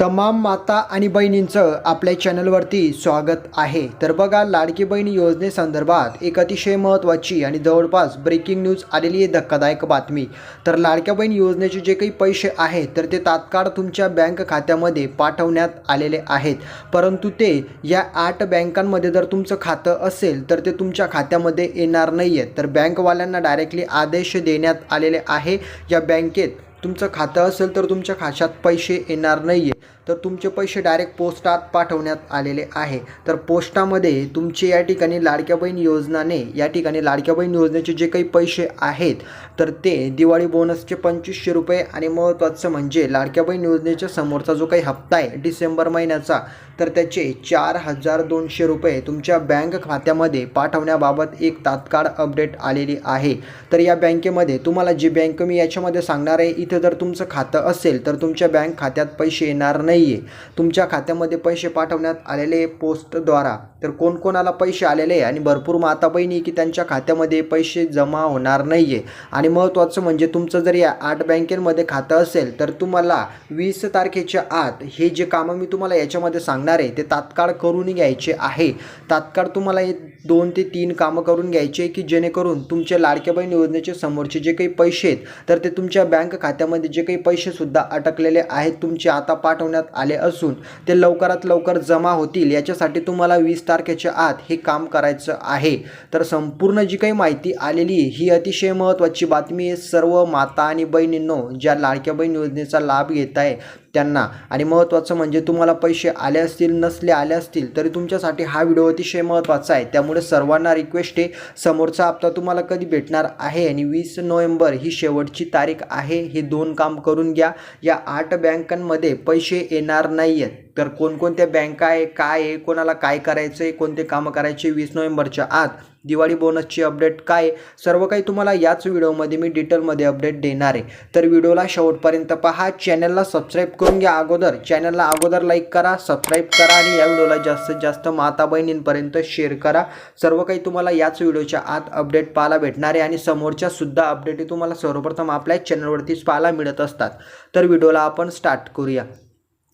तमाम माता आणि बहिणींचं आपल्या चॅनलवरती स्वागत आहे. तर बघा लाडकी बहीण योजनेसंदर्भात एक अतिशय महत्त्वाची आणि जवळपास ब्रेकिंग न्यूज आलेली आहे धक्कादायक बातमी. तर लाडक्या बहीण योजनेचे जे काही पैसे आहेत तर ते तात्काळ तुमच्या बँक खात्यामध्ये पाठवण्यात आलेले आहेत. परंतु ते या आठ बँकांमध्ये जर तुमचं खातं असेल तर ते तुमच्या खात्यामध्ये येणार नाही आहेत तर बँकवाल्यांना डायरेक्टली आदेश देण्यात आलेले आहे. या बँकेत तुमचं खातं असेल तर तुमच्या खात्यात पैसे येणार नाही आहे तर तुमचे पैसे डायरेक्ट पोस्टात पाठवण्यात आलेले आहे. तर पोस्टामध्ये तुमचे या ठिकाणी लाडक्या बहीण योजनाने या ठिकाणी लाडक्या बहीण योजनेचे जे काही पैसे आहेत तर ते दिवाळी बोनसचे पंचवीसशे रुपये आणि महत्त्वाचं म्हणजे लाडक्या बहीण योजनेच्या समोरचा जो काही हप्ता आहे डिसेंबर महिन्याचा तर त्याचे चार हजार दोनशे रुपये तुमच्या बँक खात्यामध्ये पाठवण्याबाबत एक तात्काळ अपडेट आलेली आहे. तर या बँकेमध्ये तुम्हाला जी बँक मी याच्यामध्ये सांगणार आहे इथं जर तुमचं खातं असेल तर तुमच्या बँक खात्यात पैसे येणार नाही. नाही आहे तुमच्या खात्यामध्ये पैसे पाठवण्यात आलेले पोस्टद्वारा तर कोणकोणाला पैसे आलेले आहे? आणि भरपूर माता बहिणी की त्यांच्या खात्यामध्ये पैसे जमा होणार नाही आहे आणि महत्त्वाचं म्हणजे तुमचं जर या आठ बँकेमध्ये खातं असेल तर तुम्हाला वीस तारखेच्या आत हे जे कामं मी तुम्हाला याच्यामध्ये सांगणार आहे ते तात्काळ करून घ्यायचे आहे. तात्काळ तुम्हाला हे दोन ते तीन कामं करून घ्यायचे की जेणेकरून तुमच्या लाडक्या बहीण योजनेचे समोरचे जे काही पैसे आहेत तर ते तुमच्या बँक खात्यामध्ये जे काही पैसेसुद्धा अटकलेले आहेत तुमचे आता पाठवण्यात आले असून ते लवकरात लवकर जमा होतील. याच्यासाठी तुम्हाला वीस तारखेच्या आत हे काम करायचं आहे. तर संपूर्ण जी काही माहिती आलेली ही अतिशय महत्त्वाची बातमी आहे. सर्व माता आणि बहिणींनो ज्या लाडक्या बहीण योजनेचा लाभ घेत आहे त्यांना. आणि महत्त्वाचं म्हणजे तुम्हाला पैसे आले असतील नसले आले असतील तरी तुमच्यासाठी हा व्हिडिओ अतिशय महत्त्वाचा आहे. त्यामुळे सर्वांना रिक्वेस्ट आहे समोरचा हप्ता तुम्हाला कधी भेटणार आहे? आणि वीस नोव्हेंबर ही शेवटची तारीख आहे. हे दोन काम करून घ्या. या आठ बँकांमध्ये पैसे येणार नाही आहेत तर कोणकोणत्या बँका आहे काय आहे कोणाला काय करायचं आहे कोणते कामं करायचे वीस नोव्हेंबरच्या आत. दिवाळी बोनसची अपडेट काय आहे? सर्व काही तुम्हाला याच व्हिडिओमध्ये मी डिटेलमध्ये अपडेट देणार आहे. तर व्हिडिओला शेवटपर्यंत पहा. चॅनलला सबस्क्राईब करून घ्या अगोदर. चॅनलला अगोदर लाईक करा सबस्क्राईब करा आणि या व्हिडिओला जास्तीत जास्त माता बहिणींपर्यंत शेअर करा. सर्व काही तुम्हाला याच व्हिडिओच्या आत अपडेट पाहायला भेटणार आहे आणि समोरच्या सुद्धा तुम्हाला सर्वप्रथम आपल्या चॅनलवरतीच पाहायला मिळत असतात. तर व्हिडिओला आपण स्टार्ट करूया.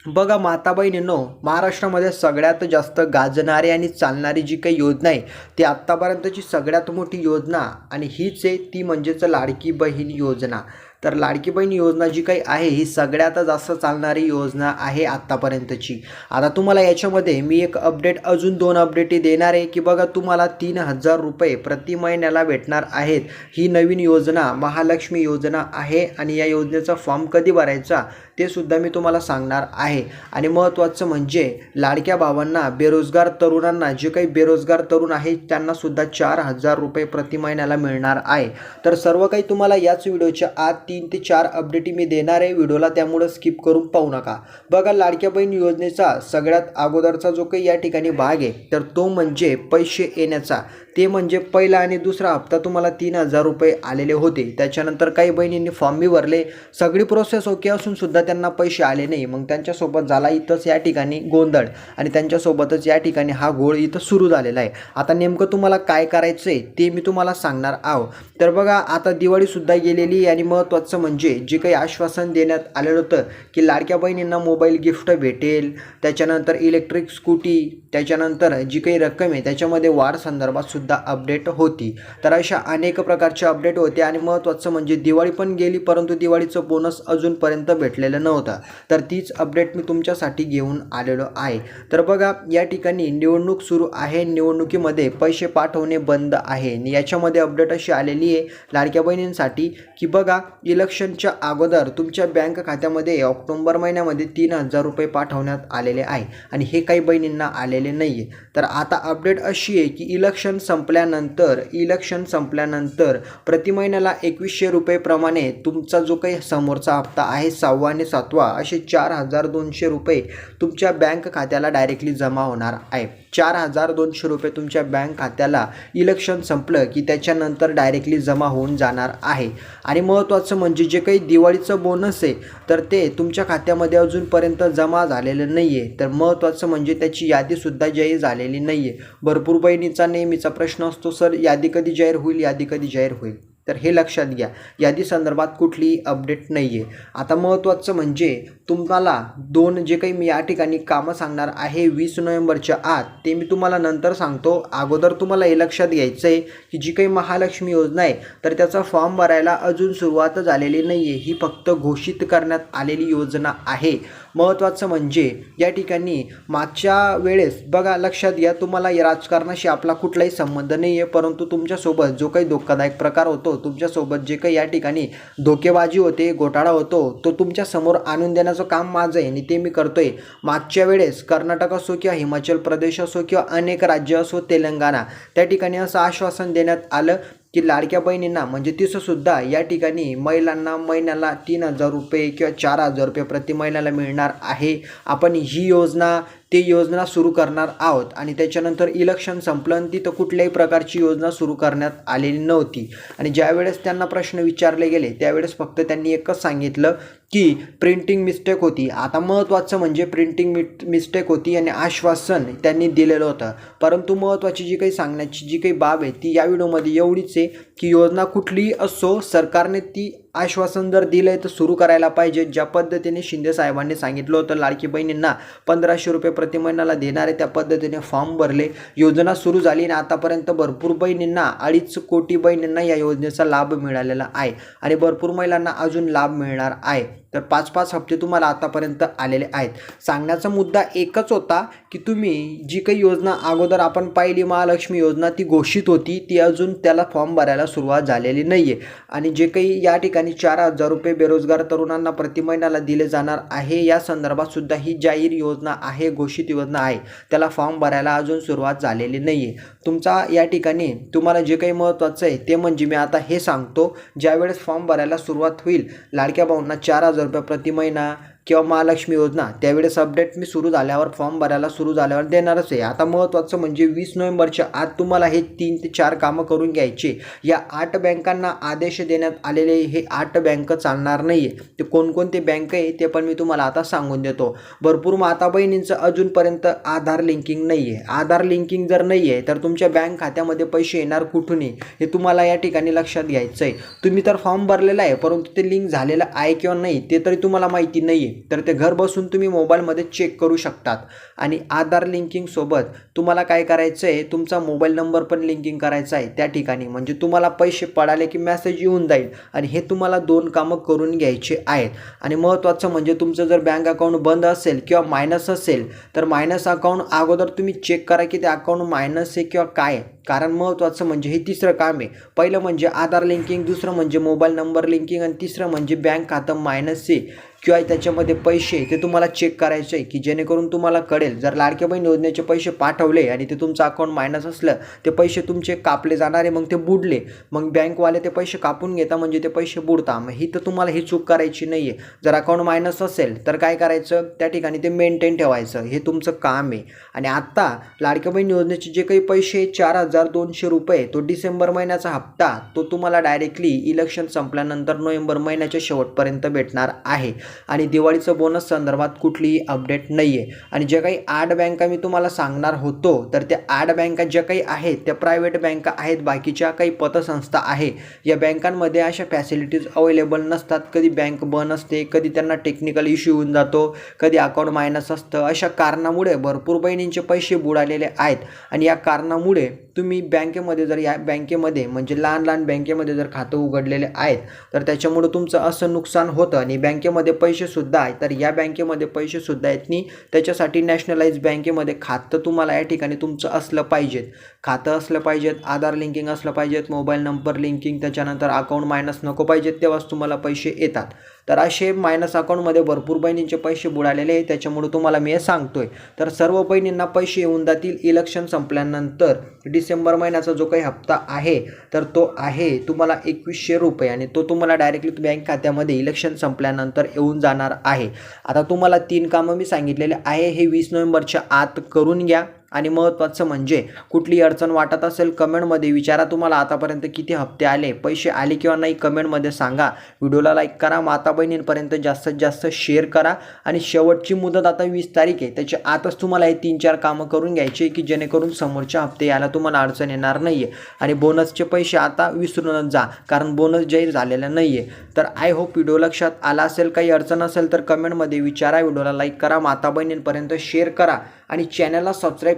बघा माता बहिणींनो महाराष्ट्रामध्ये सगळ्यात जास्त गाजणारी आणि चालणारी जी काही योजना आहे ती आत्तापर्यंतची सगळ्यात मोठी योजना आणि हीच आहे ती म्हणजेच लाडकी बहीण योजना. तर लाडकी बहीण योजना जी काही आहे ही सगळ्यात जास्त चालणारी योजना आहे आत्तापर्यंतची आता तुम्हाला याच्यामध्ये मी एक अपडेट अजून दोन अपडेटी देणार आहे की बघा तुम्हाला तीन हजार रुपये प्रति महिन्याला भेटणार आहेत. ही नवीन योजना महालक्ष्मी योजना आहे आणि या योजनेचा फॉर्म कधी भरायचा? ते सुद्धा मी तुम्हाला सांगणार आहे. आणि महत्त्वाचं म्हणजे लाडक्या भावांना बेरोजगार तरुणांना जे काही बेरोजगार तरुण आहेत त्यांना सुद्धा चार हजार रुपये प्रति महिन्याला मिळणार आहे. तर सर्व काही तुम्हाला याच व्हिडिओच्या आत तीन ते चार अपडेटी मी देणार आहे. व्हिडिओला त्यामुळं स्किप करून पाहू नका. बघा लाडक्या बहीण योजनेचा सगळ्यात अगोदरचा जो काही या ठिकाणी भाग आहे तर तो म्हणजे पैसे येण्याचा. ते म्हणजे पहिला आणि दुसरा हप्ता तुम्हाला तीन हजार रुपये आलेले होते. त्याच्यानंतर काही बहिणींनी फॉर्म बी भरले. सगळी प्रोसेस ओके असून सुद्धा त्यांना पैसे आले नाही. मग त्यांच्यासोबत झाला इथंच या ठिकाणी गोंधळ. आणि त्यांच्यासोबतच या ठिकाणी हा घोळ इथं सुरू झालेला आहे. आता नेमकं तुम्हाला काय करायचं आहे ते मी तुम्हाला सांगणार आहो. तर बघा आता दिवाळीसुद्धा गेलेली आणि महत्त्वाचं म्हणजे जे काही आश्वासन देण्यात आलेलं होतं की लाडक्या बहिणींना मोबाईल गिफ्ट भेटेल त्याच्यानंतर इलेक्ट्रिक स्कूटी त्याच्यानंतर जी काही रक्कम आहे त्याच्यामध्ये वाढ संदर्भात सुद्धा अपडेट होती. तर अशा अनेक प्रकारचे अपडेट होते आणि महत्त्वाचं म्हणजे दिवाळी पण गेली परंतु दिवाळीचं बोनस अजूनपर्यंत भेटलेलं नव्हतं. तर तीच अपडेट मी तुमच्यासाठी घेऊन आलेलो आहे. तर बघा या ठिकाणी निवडणूक सुरू आहे. निवडणुकीमध्ये पैसे पाठवणे बंद आहे. याच्यामध्ये अपडेट अशी आलेली आहे लाडक्या बहिणींसाठी की बघा इलेक्शनच्या अगोदर तुमच्या बँक खात्यामध्ये ऑक्टोंबर महिन्यामध्ये तीन हजार रुपये पाठवण्यात आलेले आहे. आणि हे काही बहिणींना आलेले नाही आहे तर आता अपडेट अशी आहे की इलेक्शन संपल्यानंतर इलेक्शन संपल्यानंतर प्रति महिन्याला एकवीसशे रुपयेप्रमाणे तुमचा जो काही समोरचा हप्ता आहे सहावा आणि सातवा असे चार हजार दोनशे रुपये तुमच्या बँक खात्याला डायरेक्टली जमा होणार आहे. चार हजार दोनशे रुपये तुमच्या बँक खात्याला इलेक्शन संपलं की त्याच्यानंतर डायरेक्टली जमा होऊन जाणार आहे. आणि महत्त्वाचं म्हणजे जे काही दिवाळीचं बोनस आहे तर ते तुमच्या खात्यामध्ये अजूनपर्यंत जमा झालेलं नाही आहे तर महत्त्वाचं म्हणजे त्याची यादीसुद्धा जाहीर झालेली नाही आहे भरपूर बहिणीचा नेहमीचा प्रश्न असतो सर यादी कधी जाहीर होईल? यादी कधी जाहीर होईल? तर हे लक्षात घ्या. यादी संदर्भात कुठलीही अपडेट नाही आहे आता महत्त्वाचं म्हणजे तुम्हाला दोन जे काही मी या ठिकाणी कामं सांगणार आहे वीस नोव्हेंबरच्या आत ते मी तुम्हाला नंतर सांगतो. अगोदर तुम्हाला हे लक्षात घ्यायचं आहे की जी काही महालक्ष्मी योजना आहे तर त्याचा फॉर्म भरायला अजून सुरुवात झालेली नाही आहे ही फक्त घोषित करण्यात आलेली योजना आहे. महत्त्वाचं म्हणजे या ठिकाणी मागच्या वेळेस बघा लक्षात घ्या तुम्हाला या राजकारणाशी आपला कुठलाही संबंध नाही आहे परंतु तुमच्यासोबत जो काही धोकादायक प्रकार होतो तुमच्यासोबत जे काही या ठिकाणी धोकेबाजी होते घोटाळा होतो तो तुमच्यासमोर आणून देण्याचं काम माझं आहे आणि ते मी करतो आहे मागच्या वेळेस कर्नाटक असो किंवा हिमाचल प्रदेश असो किंवा अनेक राज्य असो तेलंगणा त्या ठिकाणी असं आश्वासन देण्यात आलं. की लाडक्या बहिणींना म्हणजे तिथंसुद्धा या ठिकाणी महिलांना महिन्याला तीन हजार रुपये किंवा चार हजार रुपये प्रति महिन्याला मिळणार आहे. आपण ही योजना ते योजना सुरू करणार आहोत आणि त्याच्यानंतर इलेक्शन संपलं आणि तर कुठल्याही प्रकारची योजना सुरू करण्यात आलेली नव्हती. आणि ज्यावेळेस त्यांना प्रश्न विचारले गेले त्यावेळेस फक्त त्यांनी एकच सांगितलं की प्रिंटिंग मिस्टेक होती. आता महत्त्वाचं म्हणजे प्रिंटिंग मिट मिस्टेक होती आणि आश्वासन त्यांनी दिलेलं होतं. परंतु महत्त्वाची जी काही सांगण्याची जी काही बाब आहे ती या व्हिडिओमध्ये एवढीच आहे की योजना कुठलीही असो सरकारने ती आश्वासन जर दिलं आहे तर सुरू करायला पाहिजे. ज्या पद्धतीने शिंदे साहेबांनी सांगितलं होतं लाडकी बहिणींना पंधराशे रुपये प्रति महिन्याला देणारे त्या पद्धतीने फॉर्म भरले. योजना सुरू झाली आणि आतापर्यंत भरपूर बहिणींना अडीच कोटी बहिणींना या योजनेचा लाभ मिळालेला आहे. आणि भरपूर महिलांना अजून लाभ मिळणार आहे. तर पाच पाच हप्ते तुम्हाला आतापर्यंत आलेले आहेत. सांगण्याचा मुद्दा एकच होता की तुम्ही जी काही योजना अगोदर आपण पाहिली महालक्ष्मी योजना ती घोषित होती ती अजून त्याला फॉर्म भरायला सुरुवात झालेली नाही आहे आणि जे काही या ठिकाणी चार हजार रुपये बेरोजगार तरुणांना प्रति महिन्याला दिले जाणार आहे या संदर्भात सुद्धा ही जाहीर योजना आहे घोषित योजना आहे. त्याला फॉर्म भरायला अजून सुरुवात झालेली नाही आहे तुमचा या ठिकाणी तुम्हाला जे काही महत्त्वाचं आहे ते म्हणजे मी आता हे सांगतो. ज्यावेळेस फॉर्म भरायला सुरुवात होईल लाडक्या भाऊंना चार हजार रुपये प्रति महिना किंवा महालक्ष्मी योजना त्यावेळेस अपडेट मी सुरू झाल्यावर फॉर्म भरायला सुरू झाल्यावर देणारच आहे. आता महत्त्वाचं म्हणजे वीस नोव्हेंबरच्या आत तुम्हाला हे तीन ते चार कामं करून घ्यायचे. या आठ बँकांना आदेश देण्यात आलेले हे आठ बँक चालणार नाही आहे ते कोणकोणते बँक आहे ते पण मी तुम्हाला आता सांगून देतो. भरपूर माता बहिणींचं अजूनपर्यंत आधार लिंकिंग नाही आहे आधार लिंकिंग जर नाही आहे तर तुमच्या बँक खात्यामध्ये पैसे येणार कुठून हे तुम्हाला या ठिकाणी लक्षात घ्यायचं आहे तुम्ही तर फॉर्म भरलेला आहे परंतु ते लिंक झालेलं आहे किंवा नाही ते तरी तुम्हाला माहिती नाही आहे तर ते घर बसून तुम्ही मोबाईलमध्ये चेक करू शकतात. आणि आधार लिंकिंगसोबत तुम्हाला काय करायचं आहे तुमचा मोबाईल नंबर पण लिंकिंग करायचा आहे त्या ठिकाणी. म्हणजे तुम्हाला पैसे पडाले की मॅसेज येऊन जाईल. आणि हे तुम्हाला दोन कामं करून घ्यायचे आहेत. आणि महत्त्वाचं म्हणजे तुमचं जर बँक अकाउंट बंद असेल किंवा मायनस असेल तर मायनस अकाउंट अगोदर तुम्ही चेक करा की ते अकाउंट मायनस आहे किंवा काय. कारण महत्त्वाचं म्हणजे हे तिसरं काम आहे. पहिलं म्हणजे आधार लिंकिंग दुसरं म्हणजे मोबाईल नंबर लिंकिंग आणि तिसरं म्हणजे बँक खातं मायनस आहे. किंवा त्याच्यामध्ये पैसे ते तुम्हाला चेक करायचे आहे की जेणेकरून तुम्हाला कळेल. जर लाडक्या बहीण योजनेचे पैसे पाठवले आणि ते तुमचं अकाउंट मायनस असलं ते पैसे तुमचे कापले जाणारे मग ते बुडले. मग बँकवाले ते पैसे कापून घेता म्हणजे ते पैसे बुडता. मग ही तर तुम्हाला ही चूक करायची नाही आहे जर अकाउंट मायनस असेल तर काय करायचं? त्या ठिकाणी ते मेंटेन ठेवायचं. हे तुमचं काम आहे. आणि आत्ता लाडक्या बहीण योजनेचे जे काही पैसे चार हजार दोनशे रुपये तो डिसेंबर महिन्याचा हप्ता तो तुम्हाला डायरेक्टली इलेक्शन संपल्यानंतर नोव्हेंबर महिन्याच्या शेवटपर्यंत भेटणार आहे. आणि दिवाळीचं बोनस संदर्भात कुठलीही अपडेट नाही आहे आणि ज्या काही आठ बँका मी तुम्हाला सांगणार होतो तर त्या आठ बँका ज्या काही आहेत त्या प्रायव्हेट बँका आहेत बाकीच्या काही पतसंस्था आहे या बँकांमध्ये अशा फॅसिलिटीज अवेलेबल नसतात. कधी बँक बंद असते कधी त्यांना टेक्निकल इश्यू होऊन जातो कधी अकाउंट मायनस असतं. अशा कारणामुळे भरपूर बहिणींचे पैसे बुडालेले आहेत. आणि या कारणामुळे तुम्ही बँकेमध्ये जर या बँकेमध्ये म्हणजे लहान लहान बँकेमध्ये जर खातं उघडलेले आहेत तर त्याच्यामुळं तुमचं असं नुकसान होतं. आणि बँकेमध्ये पैसेसुद्धा आहेत तर या बँकेमध्ये पैसेसुद्धा आहेत. आणि त्याच्यासाठी नॅशनलाइज बँकेमध्ये खातं तुम्हाला या ठिकाणी तुमचं असलं पाहिजेत. खातं असलं पाहिजेत आधार लिंकिंग असलं पाहिजेत मोबाईल नंबर लिंकिंग त्याच्यानंतर अकाउंट मायनस नको पाहिजेत तेव्हाच तुम्हाला पैसे येतात. तर असे मायनस अकाउंटमध्ये भरपूर बहिणींचे पैसे बुडालेले आहे त्याच्यामुळे तुम्हाला मी हे सांगतोय. तर सर्व बहिणींना पैसे येऊन जातील इलेक्शन संपल्यानंतर. डिसेंबर महिन्याचा जो काही हप्ता आहे तर तो आहे तुम्हाला एकवीसशे रुपये आणि तो तुम्हाला डायरेक्टली बँक खात्यामध्ये इलेक्शन संपल्यानंतर येऊन जाणार आहे. आता तुम्हाला तीन कामं मी सांगितलेले आहे. हे वीस नोव्हेंबरच्या आत करून घ्या. आणि महत्त्वाचं म्हणजे कुठली अडचण वाटत असेल कमेंटमध्ये विचारा. तुम्हाला आतापर्यंत किती हप्ते आले पैसे आले किंवा नाही कमेंटमध्ये सांगा. व्हिडिओला लाईक करा माता बहिणींपर्यंत जास्तीत जास्त शेअर करा. आणि शेवटची मुदत आता वीस तारीख आहे. त्याच्या आतच तुम्हाला हे तीन चार कामं करून घ्यायची की जेणेकरून समोरच्या हप्ते यायला तुम्हाला अडचण येणार नाही आहे आणि बोनसचे पैसे आता विसरूनच जा कारण बोनस जाहीर झालेला नाही आहे तर आय होप व्हिडिओ लक्षात आला असेल. काही अडचण असेल तर कमेंटमध्ये विचारा. व्हिडिओला लाईक करा माता बहिणींपर्यंत शेअर करा. आणि चॅनलला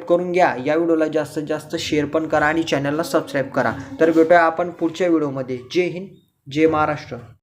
सबस्क्राईब करून घ्या. या व्हिडिओला जास्तीत जास्त शेअर पण करा आणि चॅनलला सबस्क्राईब करा. तर भेटूया आपण पुढच्या व्हिडिओमध्ये. जय हिंद जय महाराष्ट्र.